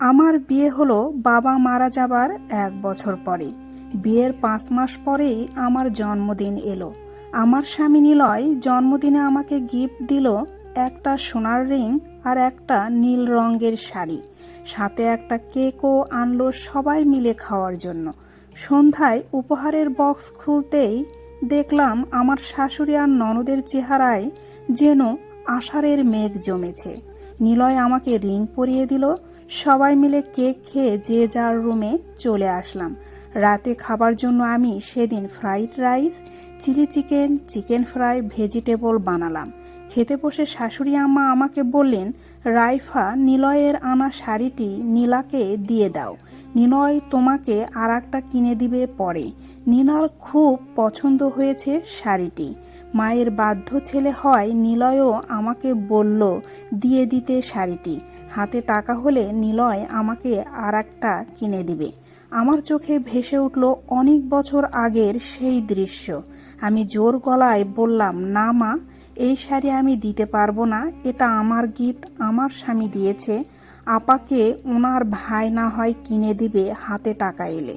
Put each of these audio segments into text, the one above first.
আমার বিয়ে হলো বাবা মারা যাবার এক বছর পরে। বিয়ের পাঁচ মাস পরেই আমার জন্মদিন এলো। আমার স্বামী নিলয় জন্মদিনে আমাকে গিফট দিল একটা সোনার রিং আর একটা নীল রঙের শাড়ি। সাথে একটা কেকও আনলো সবাই মিলে খাওয়ার জন্য। সন্ধ্যায় উপহারের বক্স খুলতেই দেখলাম আমার শাশুড়ি আর ননদের চেহারায় যেন আষাঢ়ের মেঘ জমেছে। নিলয় আমাকে রিং পরিয়ে দিল সবাই মিলে কেক খেয়ে যে যার রুমে চলে আসলাম। রাতে খাবার জন্য আমি সেদিন fried rice, chilli chicken chicken fry, vegetable বানালাম। খেতে বসে শাশুড়ি আম্মা আমাকে বললেন, রাইফা, নিলয়ের আনা শাড়িটি নীলাকে দিয়ে দাও। নিলয় তোমাকে আর একটা কিনে দিবে পরে। নীলার খুব পছন্দ হয়েছে শাড়িটি। মায়ের বাধ্য ছেলে হয় নিলয়ও আমাকে বলল, দিয়ে দিতে শাড়িটি। হাতে টাকা হলে নিলয় আমাকে আর একটা কিনে দিবে। আমার চোখে ভেসে উঠল অনেক বছর আগের সেই দৃশ্য। আমি জোর গলায় বললাম, না মা, এই শাড়ি আমি দিতে পারব না। এটা আমার গিফট আমার স্বামী দিয়েছে। আপাকে ওনার ভাই না হয় কিনে দিবে হাতে টাকা এলে।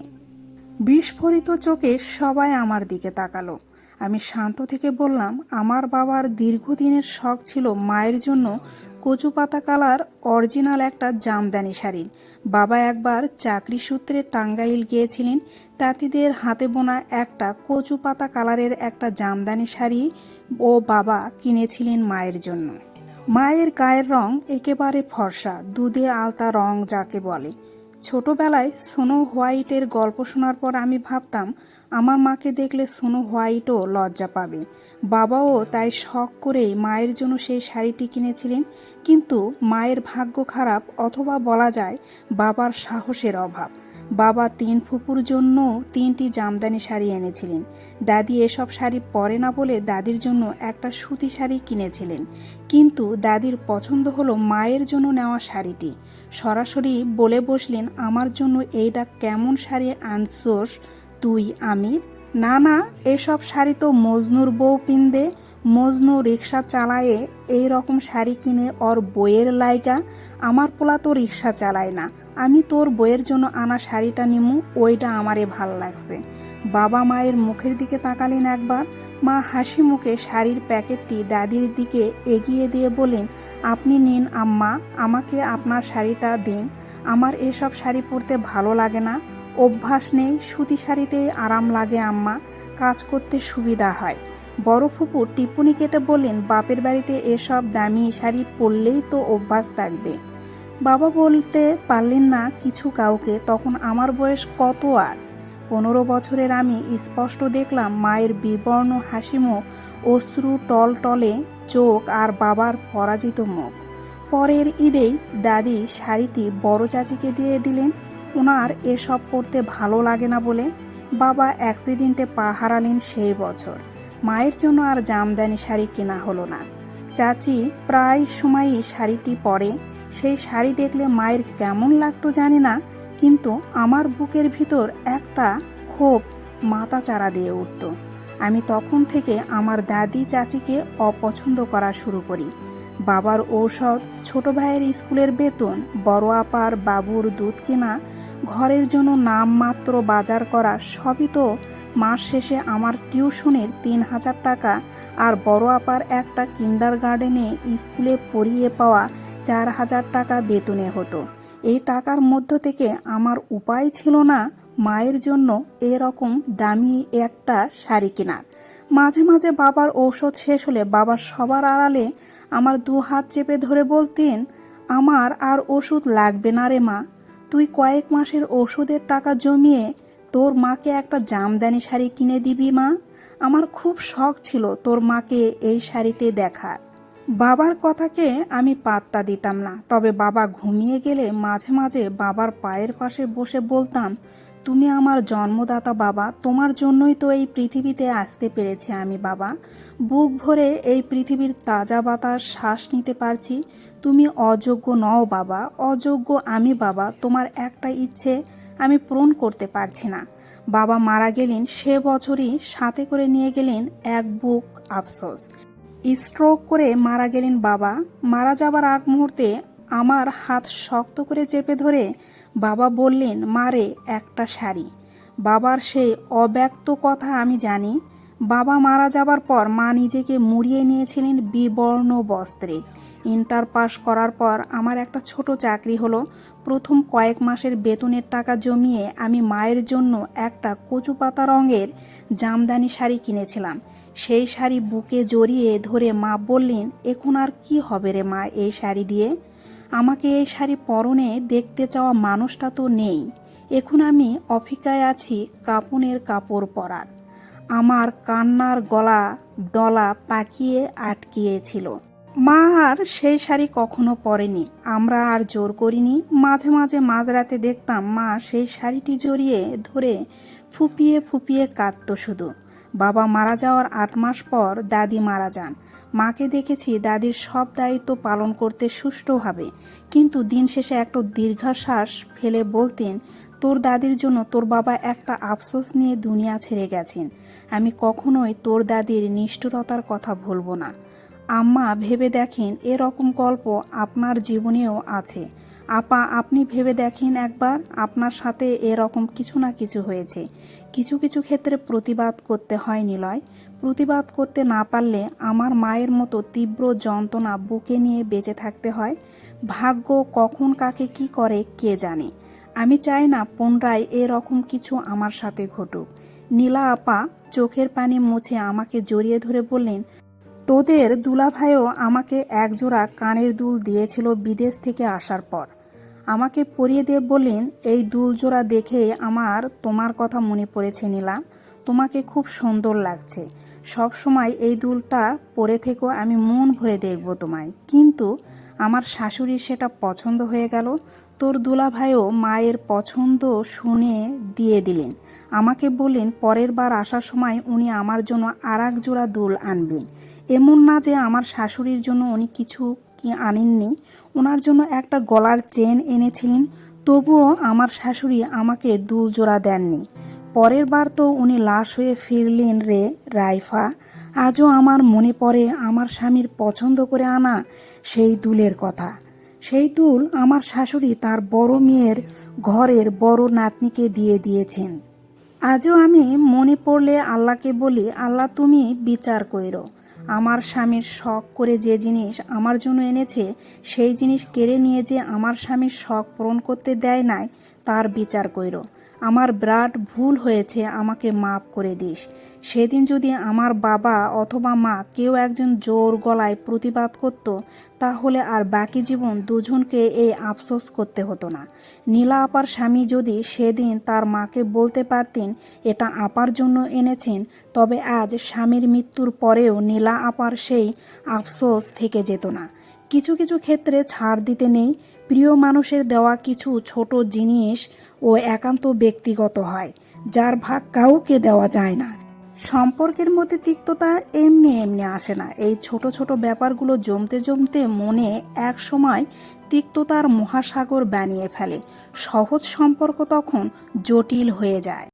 বিস্ফোরিত চোখে সবাই আমার দিকে তাকালো। আমি শান্ত থেকে বললাম, আমার বাবার দীর্ঘদিনের শখ ছিল মায়ের জন্য কচু পাতা কালার অরিজিনাল একটা জামদানি শাড়ির। বাবা একবার চাকরি সূত্রে টাঙ্গাইল গিয়েছিলেন। তাঁতিদের হাতে বোনা একটা কচু পাতা কালারের একটা জামদানি শাড়ি ও বাবা কিনেছিলেন মায়ের জন্য। মায়ের গায়ের রং একেবারে ফর্সা, দুধে আলতা রং যাকে বলে। ছোটবেলায় সোনো হোয়াইটের গল্প শোনার পর আমি ভাবতাম আমার মাকে দেখলে সোনো হোয়াইটও লজ্জা পাবে। বাবাও তাই শখ করেই মায়ের জন্য সেই শাড়িটি কিনেছিলেন। কিন্তু মায়ের ভাগ্য খারাপ অথবা বলা যায় বাবার সাহসের অভাব। বাবা তিন ফুপুর জন্য তিনটি জামদানি শাড়ি এনেছিলেন। দাদি এসব শাড়ি পরে না বলে দাদির জন্য একটা সুতি শাড়ি কিনেছিলেন। কিন্তু দাদির পছন্দ হলো মায়ের জন্য নেওয়া শাড়িটি। সরাসরি বলে বসলেন, আমার জন্য এইটা কেমন শাড়ি আনছোস তুই আমির। না না এসব শাড়ি তো মজনুর বউ পিন্দে। মজনু রিক্সা চালায়ে এই রকম শাড়ি কিনে ওর বইয়ের লাইগা। আমার পোলা তো রিক্সা চালায় না। আমি তোর বইয়ের জন্য আনা শাড়িটা নিমু, ওইটা আমারে ভালো লাগছে। বাবা মায়ের মুখের দিকে তাকালেন একবার। মা হাসি মুখে শাড়ির প্যাকেটটি দাদির দিকে এগিয়ে দিয়ে বলেন, আপনি নিন আম্মা, আমাকে আপনার শাড়িটা দিন। আমার এসব শাড়ি পরতে ভালো লাগে না। অভ্যাস নেই, সুতি শাড়িতে আরাম লাগে আম্মা, কাজ করতে সুবিধা হয়। বড় ফুপু টিপ্পনি কেটে বললেন, বাপের বাড়িতে এসব দামি শাড়ি পরলেই তো অভ্যাস থাকবে। বাবা বলতে পারলেন না কিছু কাউকে, তখন আমার বয়স কত আর? পনেরো বছরের আমি স্পষ্ট দেখলাম, মায়ের বিবর্ণ হাসিমুখ অশ্রু টল টলে চোখ আর বাবার পরাজিত মুখ। পরের ঈদেই দাদি শাড়িটি বড় চাচিকে দিয়ে দিলেন ওনার এসব পরতে ভালো লাগে না বলে বাবা অ্যাক্সিডেন্টে পা হারালেন সেই বছর। মায়ের জন্য আর জামদানি শাড়ি কেনা হলো না। চাচি প্রায় সময়ই শাড়িটি পরে। সেই শাড়ি দেখলে মায়ের কেমন লাগতো জানি না, কিন্তু আমার বুকের ভিতর একটা ক্ষোভ মাথা চারা দিয়ে উঠত। আমি তখন থেকে আমার দাদি চাচিকে অপছন্দ করা শুরু করি। বাবার ঔষধ, ছোট ভাইয়ের স্কুলের বেতন, বড় আপার বাবুর দুধ কেনা ঘরের জন্য নামমাত্র বাজার করা সবই তো মাস শেষে আমার টিউশনের তিন হাজার টাকা আর বড় আপার একটা কিন্ডার গার্ডেনে স্কুলে পড়িয়ে পাওয়া চার হাজার টাকা বেতনে হতো। এই টাকার মধ্য থেকে আমার উপায় ছিল না মায়ের জন্য এরকম দামি একটা শাড়ি কেনার। মাঝে মাঝে বাবার ঔষধ শেষ হলে বাবার সবার আড়ালে আমার দু হাত চেপে ধরে বলতেন, আমার আর ওষুধ লাগবে না রে মা। তুই কয়েক মাসের ওষুধের টাকা জমিয়ে তোর মাকে একটা জামদানি শাড়ি কিনে দিবি, মা? আমার খুব শখ ছিল তোর মাকে এই শাড়িতে দেখার। বাবার কথাকে আমি পাত্তা দিতাম না, তবে বাবা ঘুমিয়ে গেলে মাঝে মাঝে বাবার পায়ের পাশে বসে বলতাম তুমি আমার জন্মদাতা বাবা, তোমার জন্যই তো এই পৃথিবীতে আসতে পেরেছি আমি বাবা। বুক ভরে এই পৃথিবীর তাজা বাতাস শ্বাস নিতে পারছি। তুমি অযোগ্য নও বাবা, অযোগ্য আমি বাবা, তোমার একটা ইচ্ছে আমি পূরণ করতে পারছি না। বাবা মারা গেলেন, সে বছরই সাথে করে নিয়ে গেলেন এক বুক আফসোস। স্ট্রোক করে মারা গেলেন বাবা। মারা যাবার আগ মুহূর্তে আমার হাত শক্ত করে চেপে ধরে বাবা বললেন মারে একটা শাড়ি। বাবার সেই অব্যক্ত কথা আমি জানি। বাবা মারা যাবার পর মা নিজেকে মুড়িয়ে নিয়েছিলেন বিবর্ণ বস্ত্রে। ইন্টার পাস করার পর আমার একটা ছোট চাকরি হলো। প্রথম কয়েক মাসের বেতনের টাকা জমিয়ে আমি মায়ের জন্য একটা কচু পাতা রঙের জামদানি শাড়ি কিনেছিলাম। সেই শাড়ি বুকে জড়িয়ে ধরে মা বললেন, এখন আর কি হবে রে মা এই শাড়ি দিয়ে? আমাকে এই শাড়ি পরনে দেখতে চাওয়া মানুষটা তো নেই। এখন আমি অপেক্ষায় আছি কাপনের কাপড় পরার। আমার কান্নার গলা দলা পাকিয়ে আটকিয়েছিল। মা আর সেই শাড়ি কখনো পরেনি। আমরা আর জোর করিনি। মাঝে মাঝে মাঝরাতে দেখতাম মা সেই শাড়িটি জড়িয়ে ধরে ফুপিয়ে ফুপিয়ে কাঁদত শুধু। বাবা মারা যাওয়ার আট মাস পর দাদি মারা যান। মাকে দেখেছি দাদির সব দায়িত্ব পালন করতে সুষ্ঠুভাবে। কিন্তু দিন শেষে একটা দীর্ঘশ্বাস ফেলে বলতেন, তোর দাদির জন্য তোর বাবা একটা আফসোস নিয়ে দুনিয়া ছেড়ে গেছেন। আমি কখনোই তোর দাদির নিষ্ঠুরতার কথা ভুলবো না। আম্মা ভেবে দেখেন এরকম গল্প আপনার জীবনেও আছে। আপা, আপনি ভেবে দেখেন একবার, আপনার সাথে এরকম কিছু না কিছু হয়েছে। কিছু কিছু ক্ষেত্রে প্রতিবাদ করতে হয় নিলয়। প্রতিবাদ করতে না পারলে আমার মায়ের মতো তীব্র যন্ত্রণা বুকে নিয়ে বেঁচে থাকতে হয়। ভাগ্য কখন কাকে কি করে কে জানে। আমি চাই না পুনরায় এরকম কিছু আমার সাথে ঘটুক। নীলা আপা, চোখের পানি মুছে আমাকে জড়িয়ে ধরে বললেন, তোদের দুলাভাইও আমাকে একজোড়া কানের দুল দিয়েছিল বিদেশ থেকে আসার পর। আমাকে পরিয়ে দিয়ে বললেন, এই দুল জোড়া দেখে আমার তোমার কথা মনে পড়েছে নীলা। তোমাকে খুব সুন্দর লাগছে। সব সময় এই দুলটা পরে থেকেও আমি মন ভরে দেখব তোমায়। কিন্তু আমার শাশুড়ির সেটা পছন্দ হয়ে গেল। তোর দুলাভাইও মায়ের পছন্দ শুনে দিয়ে দিলেন। আমাকে বললেন, পরের বার আসার সময় উনি আমার জন্য আর এক জোড়া দুল আনবেন। এমন না যে আমার শাশুড়ির জন্য উনি কিছু কি আনেননি। ওনার জন্য একটা গলার চেন এনেছিলেন, তবুও আমার শাশুড়ি আমাকে দুল জোড়া দেননি। পরের বার তো উনি লাশ হয়ে ফিরলেন রে রাইফা। আজও আমার মনে পড়ে আমার স্বামীর পছন্দ করে আনা সেই দুলের কথা। সেই দুল আমার শাশুড়ি তার বড় মেয়ের ঘরের বড় নাতনিকে দিয়ে দিয়েছেন। আজও আমি মনে পড়লে আল্লাহকে বলি, আল্লাহ তুমি বিচার কইরো। আমার স্বামীর শখ করে যে জিনিস আমার জন্য এনেছে, সেই জিনিস কেড়ে নিয়ে যে আমার স্বামীর শখ পূরণ করতে দেয় নাই, তার বিচার কইরো। আমার বিরাট ভুল হয়েছে, আমাকে মাফ করে দিস। সেদিন যদি আমার বাবা অথবা মা কেউ একজন জোর গলায় প্রতিবাদ করত, তাহলে আর বাকি জীবন দুজনকে এই আফসোস করতে হতো না। নীলা আপার স্বামী যদি সেদিন তার মাকে বলতে পারতেন, এটা আপার জন্য এনেছেন, তবে আজ স্বামীর মৃত্যুর পরেও নীলা আপার সেই আফসোস থেকে যেত না। কিছু কিছু ক্ষেত্রে ছাড় দিতে নেই প্রিয় মানুষের দেওয়া কিছু ছোট জিনিস ও একান্ত ব্যক্তিগত হয়, যার ভাগ কাউকে দেওয়া যায় না। সম্পর্কের মধ্যে তিক্ততা এমনি এমনি আসে না। এই ছোট ছোট ব্যাপারগুলো জমতে জমতে মনে এক সময় তিক্ততার মহাসাগর বানিয়ে ফেলে। সহজ সম্পর্ক তখন জটিল হয়ে যায়।